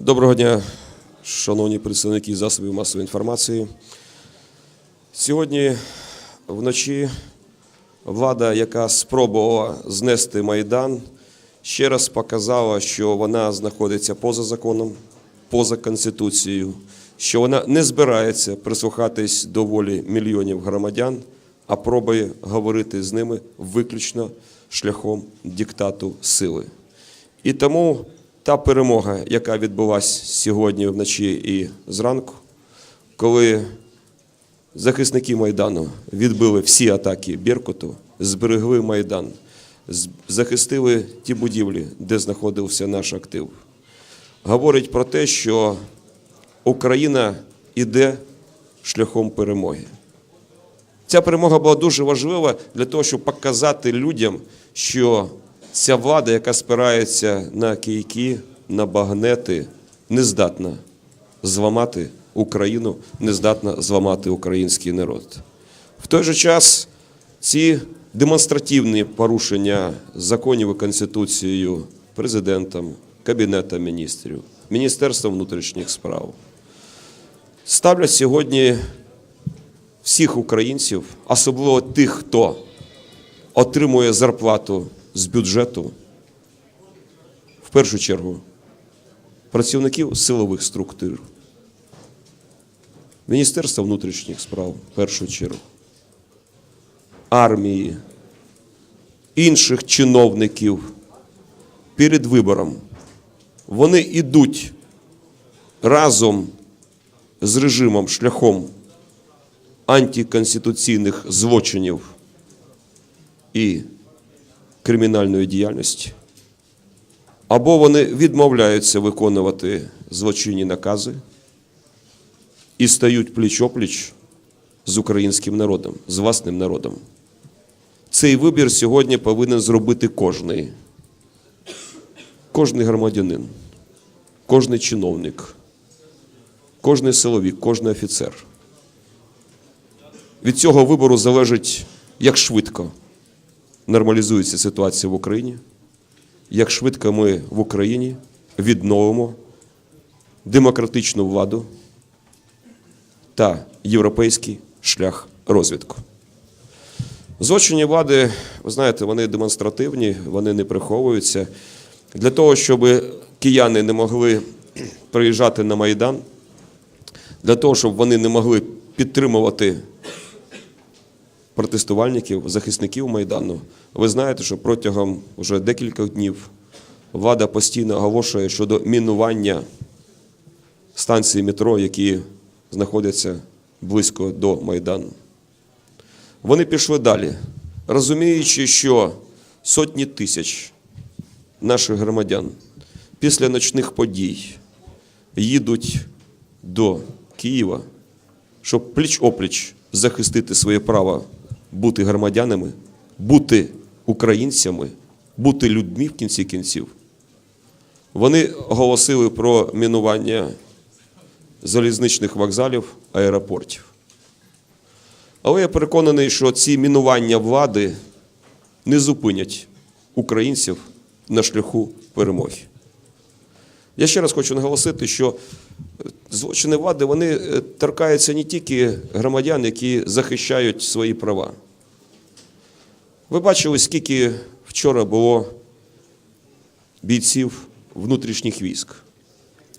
Доброго дня, шановні представники засобів масової інформації. Сьогодні вночі влада, яка спробувала знести Майдан, ще раз показала, що вона знаходиться поза законом, поза Конституцією, що вона не збирається прислухатись до волі мільйонів громадян, а пробує говорити з ними виключно шляхом диктату сили. І тому та перемога, яка відбулася сьогодні вночі і зранку, коли захисники Майдану відбили всі атаки Беркуту, зберегли Майдан, захистили ті будівлі, де знаходився наш актив, говорить про те, що Україна йде шляхом перемоги. Ця перемога була дуже важлива для того, щоб показати людям, що ця влада, яка спирається на кийки, на багнети, не здатна зламати Україну, не здатна зламати український народ. В той же час ці демонстративні порушення законів і Конституцією президентом, Кабінетом міністрів, Міністерством внутрішніх справ ставлять сьогодні всіх українців, особливо тих, хто отримує зарплату з бюджету, в першу чергу працівників силових структур, Міністерства внутрішніх справ, в першу чергу, армії, інших чиновників перед вибором. Вони йдуть разом з режимом шляхом антиконституційних злочинів і кримінальної діяльності, або вони відмовляються виконувати злочинні накази і стають пліч-опліч з українським народом, з власним народом. Цей вибір сьогодні повинен зробити кожний, кожний громадянин, кожний чиновник, кожний силовик, кожний офіцер. Від цього вибору залежить, як швидко нормалізується ситуація в Україні, як швидко ми в Україні відновимо демократичну владу та європейський шлях розвитку. Злочинні влади, ви знаєте, вони демонстративні, вони не приховуються. Для того, щоб кияни не могли приїжджати на Майдан, для того, щоб вони не могли підтримувати протестувальників, захисників Майдану. Ви знаєте, що протягом вже декількох днів влада постійно оголошує щодо мінування станції метро, які знаходяться близько до Майдану. Вони пішли далі, розуміючи, що сотні тисяч наших громадян після ночних подій їдуть до Києва, щоб пліч-опліч захистити своє право бути громадянами, бути українцями, бути людьми в кінці кінців. Вони оголосили про мінування залізничних вокзалів, аеропортів. Але я переконаний, що ці мінування влади не зупинять українців на шляху перемоги. Я ще раз хочу наголосити, що злочини влади вони е, торкаються не тільки громадян, які захищають свої права. Ви бачили, скільки вчора було бійців внутрішніх військ.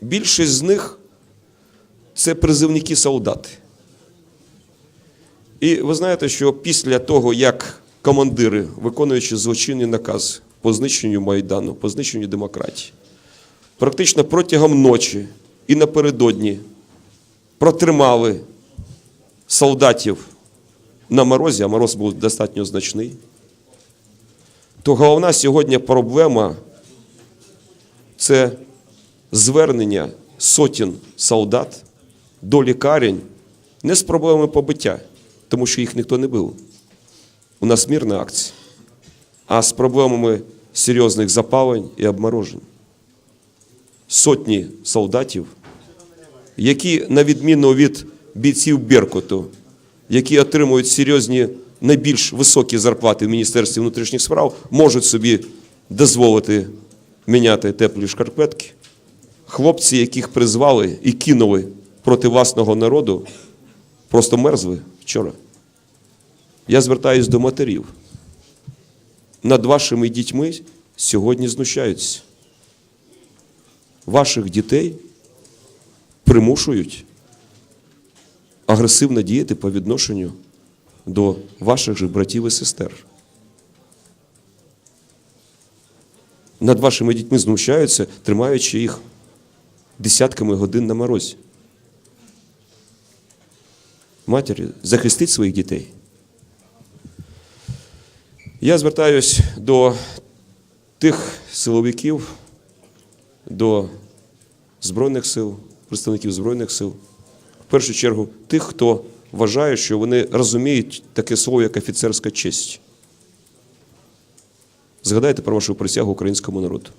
Більшість з них це призивники солдати. І ви знаєте, що після того, як командири, виконуючи злочинний наказ по знищенню Майдану, по знищенню демократії, практично протягом ночі і напередодні протримали солдатів на морозі, а мороз був достатньо значний, то головна сьогодні проблема це звернення сотень солдат до лікарень не з проблемами побиття, тому що їх ніхто не бив. У нас мирна акція, а з проблемами серйозних запалень і обморожень сотні солдатів, які, на відміну від бійців Беркуту, які отримують серйозні, найбільш високі зарплати в Міністерстві внутрішніх справ, можуть собі дозволити міняти теплі шкарпетки, хлопці, яких призвали і кинули проти власного народу, просто мерзли вчора. Я звертаюсь до матерів. Над вашими дітьми сьогодні знущаються. Ваших дітей примушують агресивно діяти по відношенню до ваших же братів і сестер. Над вашими дітьми знущаються, тримаючи їх десятками годин на морозі. Матері, захистіть своїх дітей. Я звертаюсь до тих силовиків, до Збройних сил, представників Збройних сил, в першу чергу тих, хто вважає, що вони розуміють таке слово, як офіцерська честь. Згадайте про вашу присягу українському народу.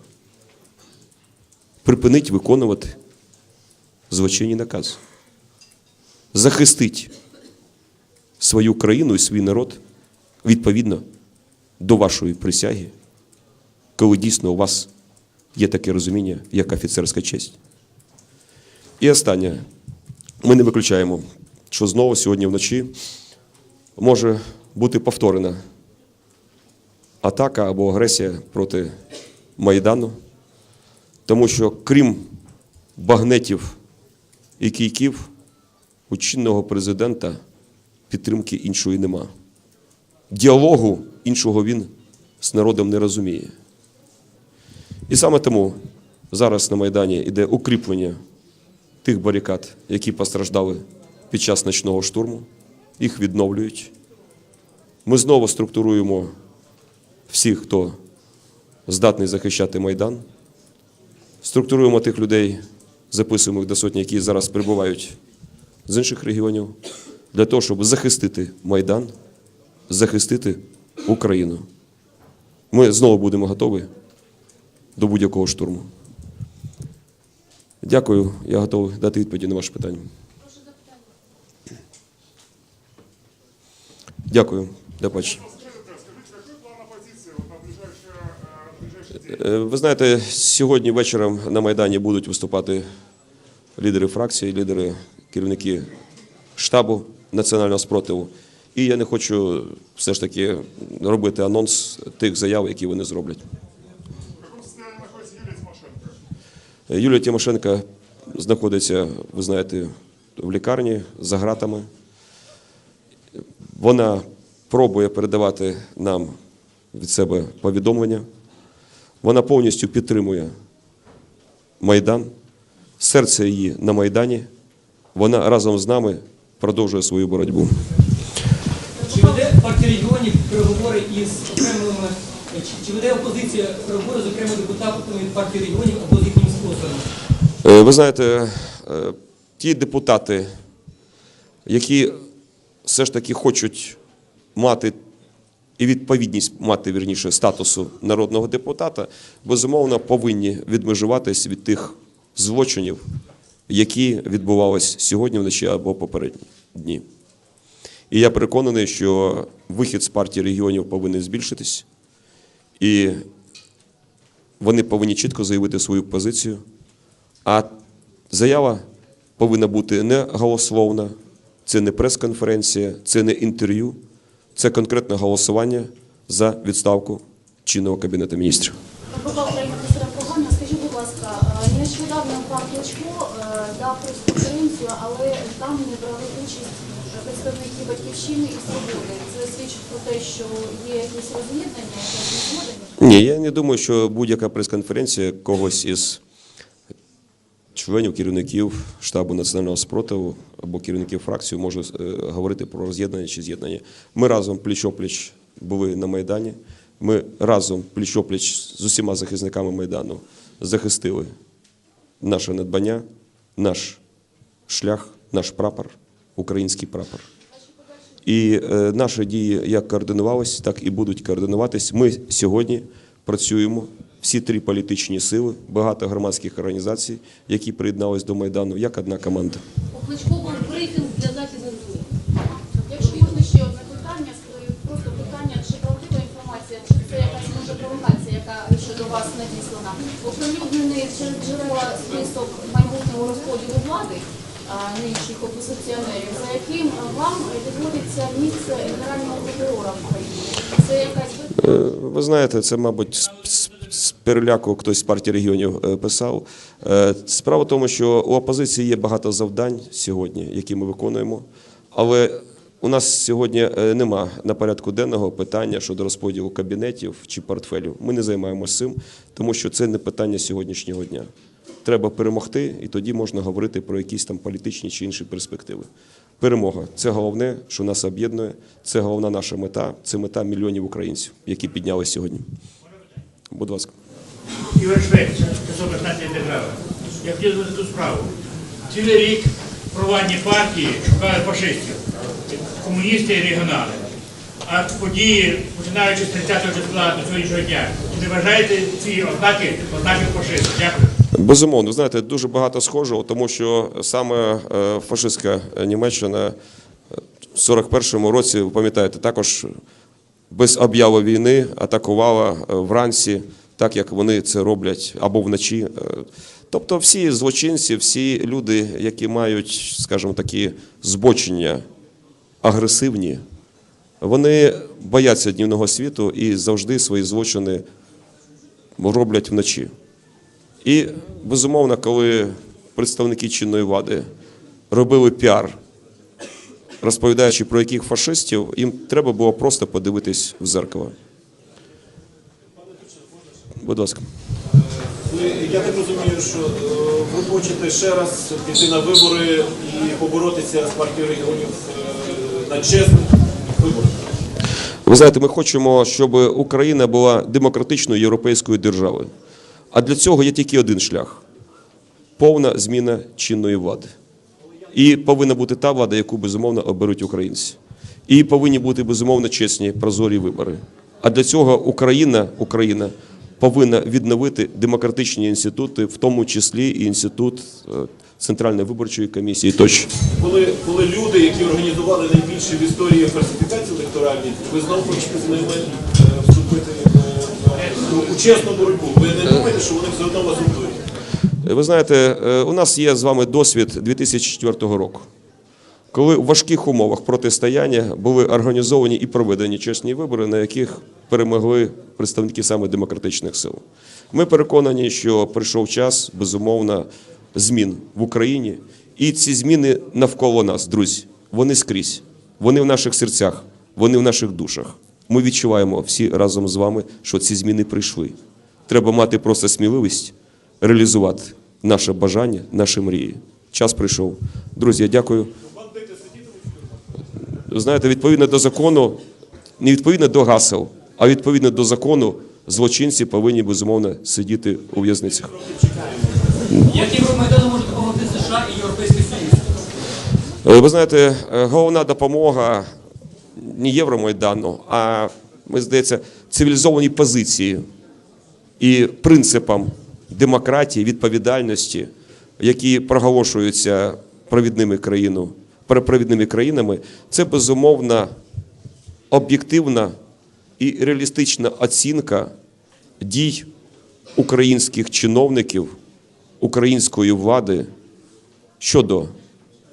Припиніть виконувати злочинні накази. Захистіть свою країну і свій народ відповідно до вашої присяги, коли дійсно у вас є таке розуміння, як офіцерська честь. І останнє. Ми не виключаємо, що знову сьогодні вночі може бути повторена атака або агресія проти Майдану, тому що крім багнетів і кійків, у чинного президента підтримки іншої нема. Діалогу іншого він з народом не розуміє. І саме тому зараз на Майдані йде укріплення тих барикад, які постраждали під час ночного штурму. Їх відновлюють. Ми знову структуруємо всіх, хто здатний захищати Майдан. Структуруємо тих людей, записуємо їх до сотні, які зараз перебувають з інших регіонів, для того, щоб захистити Майдан, захистити Україну. Ми знову будемо готові до будь-якого штурму. Дякую, я готовий дати відповіді на ваше питання. Дякую, до побачення. Е, Ви знаєте, сьогодні вечором на Майдані будуть виступати лідери фракції, лідери, керівники штабу національного спротиву. І я не хочу все ж таки робити анонс тих заяв, які вони зроблять. Юлія Тимошенко знаходиться, ви знаєте, в лікарні за ґратами. Вона пробує передавати нам від себе повідомлення. Вона повністю підтримує Майдан. Серце її на Майдані. Вона разом з нами продовжує свою боротьбу. Чи веде партія регіонів переговори із окремими, чи, веде опозиція переговори з окремими депутатами від партії регіонів або з їхніми спонсорами? Е, Ви знаєте, е, ті депутати, які все ж таки хочуть мати і відповідність мати вірніше статусу народного депутата, безумовно повинні відмежуватись від тих злочинів, які відбувалися сьогодні вночі або попередні дні. І я переконаний, що вихід з партії регіонів повинен збільшитись, і вони повинні чітко заявити свою позицію. А заява повинна бути не голословна, це не прес-конференція, це не інтерв'ю, це конкретне голосування за відставку чинного кабінету міністрів. Скажіть, будь ласка, е, нещодавно пан Кличко е, дав прес-конференцію, але там не брали участь представники батьківщини і свободи. Це свідчить про те, що є якісь роз'єднання, якісь. Ні, я не думаю, що будь-яка прес-конференція когось із членів керівників штабу національного спротиву або керівників фракції може е, говорити про роз'єднання чи з'єднання. Ми разом пліч-опліч були на Майдані. Ми разом пліч-опліч з усіма захисниками Майдану захистили наше надбання, наш шлях, наш прапор, український прапор. І е, наші дії як координувалися, так і будуть координуватись. Ми сьогодні працюємо, всі три політичні сили, багато громадських організацій, які приєднались до Майдану, як одна команда. У Кличко був брифінг для західних ЗМІ. Якщо можна ще одне питання, просто питання, чи правдива інформація, чи це якась може провокація, яка щодо вас надіслана. оприлюднений джерела список майбутнього розподілу влади нинішніх опозиціонерів, за яким вам відводиться місце генерального прокурора в Україні. Це якась Е, Ви знаєте, це, мабуть, з- переляку хтось з партії регіонів е, писав. Е, Справа в тому, що у опозиції є багато завдань сьогодні, які ми виконуємо. Але у нас сьогодні е, нема на порядку денного питання щодо розподілу кабінетів чи портфелів. Ми не займаємося цим, тому що це не питання сьогоднішнього дня. Треба перемогти, і тоді можна говорити про якісь там політичні чи інші перспективи. Перемога це головне, що нас об'єднує. Це головна наша мета. Це мета мільйонів українців, які піднялися сьогодні. Будь ласка. Ігор Швець, особа нації держави. Я хотів звернути ту справу. Цілий рік провальні партії шукали фашистів, комуністи і регіонали. А події, починаючи з 30 числа до сьогоднішнього дня, чи не вважаєте ці ознаки ознаками фашизму? Дякую. Безумовно, знаєте, дуже багато схожого, тому що саме е, фашистська Німеччина е, в 41-му році, ви пам'ятаєте, також без об'яви війни атакувала е, вранці, так як вони це роблять або вночі. Е, Тобто всі злочинці, всі люди, які мають, скажімо, такі збочення агресивні, вони бояться днівного світу і завжди свої злочини роблять вночі. І безумовно, коли представники чинної влади робили піар, розповідаючи про яких фашистів, їм треба було просто подивитись в зеркало. Будь ласка. Я так розумію, що е, ви хочете ще раз піти на вибори і поборотися з партією регіонів е, на чесних виборах. Ви знаєте, ми хочемо, щоб Україна була демократичною європейською державою. А для цього є тільки один шлях повна зміна чинної влади. І повинна бути та влада, яку безумовно оберуть українці. І повинні бути безумовно чесні прозорі вибори. А для цього Україна, Україна повинна відновити демократичні інститути, в тому числі і інститут е, Центральної виборчої комісії. Тощо. Коли, коли люди, які організували найбільше в історії фальсифікації електоральні, ви знову хочете з ними е, вступити е, у чесну боротьбу. Ви не думаєте, що вони все одно вас готують? Ви знаєте, е, у нас є з вами досвід 2004 року, коли у важких умовах протистояння були організовані і проведені чесні вибори, на яких перемогли представники саме демократичних сил. Ми переконані, що прийшов час, безумовно, змін в Україні. І ці зміни навколо нас, друзі, вони скрізь, вони в наших серцях, вони в наших душах. Ми відчуваємо всі разом з вами, що ці зміни прийшли. Треба мати просто сміливість реалізувати наше бажання, наші мрії. Час прийшов. Друзі, я дякую. Знаєте, відповідно до закону, не відповідно до гасел, а відповідно до закону, злочинці повинні безумовно сидіти у в'язницях. Як Євромайдану може допомогти США і Європейський Союз? Е, Ви знаєте, е, головна допомога не Євромайдану, а ми здається, цивілізованій позиції і принципам демократії, відповідальності, які проголошуються провідними країну, провідними країнами, це безумовно об'єктивна і реалістична оцінка дій українських чиновників, української влади щодо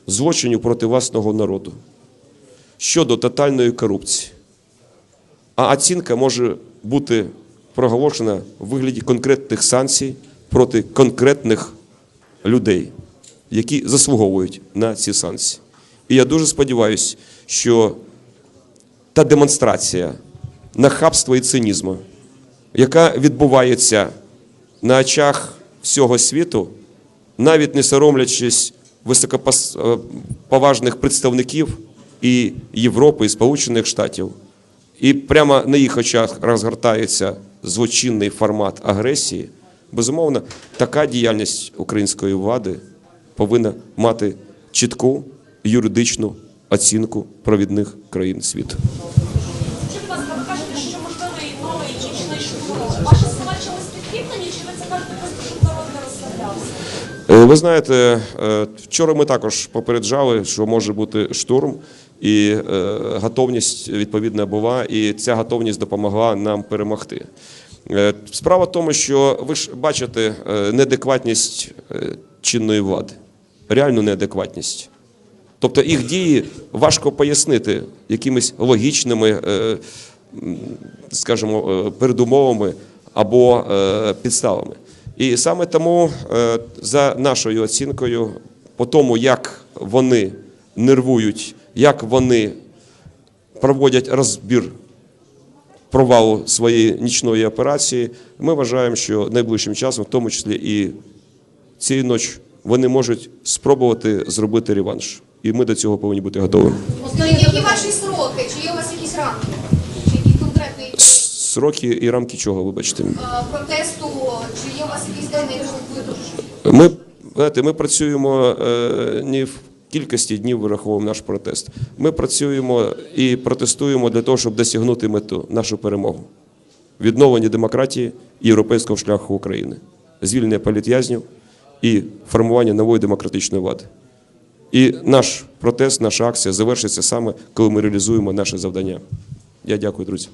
злочинів проти власного народу, щодо тотальної корупції. А оцінка може бути проголошена в вигляді конкретних санкцій проти конкретних людей, які заслуговують на ці санкції. І я дуже сподіваюся, що та демонстрація нахабства і цинізму, яка відбувається на очах всього світу, навіть не соромлячись високоповажних представників і Європи, і Сполучених Штатів, і прямо на їх очах розгортається злочинний формат агресії, безумовно, така діяльність української влади повинна мати чітку юридичну оцінку провідних країн світу. Скажіть, будь ласка, ви кажете, що можливий новий нічний штурм. Ваші слова чимось підкріплені, чи ви це кажете просто, щоб народ не розслаблявся? Е, Ви знаєте, е, вчора ми також попереджали, що може бути штурм, і е, готовність відповідна була, і ця готовність допомогла нам перемогти. Е, Справа в тому, що ви ж бачите е, неадекватність чинної влади, реальну неадекватність. Тобто їх дії важко пояснити якимись логічними, скажімо, передумовами або підставами. І саме тому, за нашою оцінкою, по тому, як вони нервують, як вони проводять розбір провалу своєї нічної операції, ми вважаємо, що найближчим часом, в тому числі і цієї ночі, вони можуть спробувати зробити реванш. І ми до цього повинні бути готові. Які ваші сроки? Чи є у вас якісь рамки? Чи конкретні Сроки і рамки чого, вибачте. протесту? Чи є у вас якісь денний режим? Ми, знаєте, ми працюємо е, не в кількості днів вираховуємо наш протест. Ми працюємо і протестуємо для того, щоб досягнути мету, нашу перемогу. Відновлення демократії і європейського шляху України, звільнення політв'язнів і формування нової демократичної влади. І наш протест, наша акція завершиться саме, коли ми реалізуємо наше завдання. Я дякую, друзі.